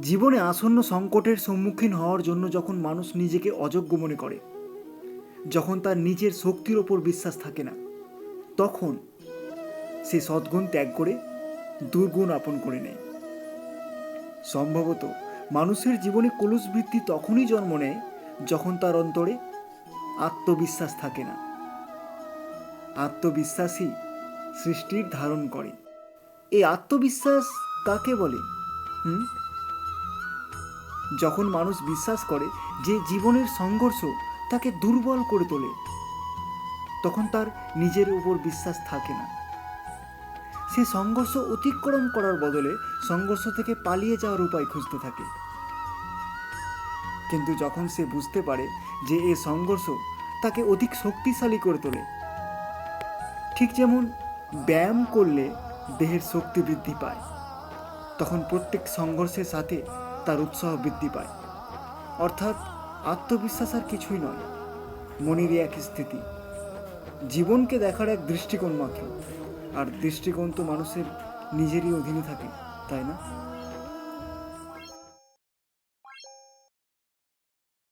জীবনে আসন্ন সংকটের সম্মুখীন হওয়ার জন্য যখন মানুষ নিজেকে অযোগ্য মনে করে, যখন তার নিজের শক্তির ওপর বিশ্বাস থাকে না, তখন সে সদ্গুণ ত্যাগ করে দুর্গুণ আপন করে নেয়। সম্ভবত মানুষের জীবনে কলুষ বৃত্তি তখনই জন্ম নেয় যখন তার অন্তরে আত্মবিশ্বাস থাকে না। আত্মবিশ্বাসই সৃষ্টির ধারণ করে। এই আত্মবিশ্বাস কাকে বলে? হুম? যখন মানুষ বিশ্বাস করে যে জীবনের সংঘর্ষ তাকে দুর্বল করে তোলে, তখন তার নিজের উপর বিশ্বাস থাকে না। সে সংঘর্ষ অতিক্রম করার বদলে সংঘর্ষ থেকে পালিয়ে যাওয়ার উপায় খুঁজতে থাকে। কিন্তু যখন সে বুঝতে পারে যে এ সংঘর্ষ তাকে অধিক শক্তিশালী করে তোলে, ঠিক যেমন ব্যায়াম করলে দেহের শক্তি বৃদ্ধি পায়, তখন প্রত্যেক সংঘর্ষের সাথে তার উৎসাহ বৃদ্ধি পায়। অর্থাৎ আত্মবিশ্বাস আর কিছুই নয়, মনেরই এক স্থিতি। জীবনকে দেখার এক দৃষ্টিকোণ মাত্র, আর দৃষ্টিকোণ তো মানুষের নিজেরই অধীনে থাকে, তাই না?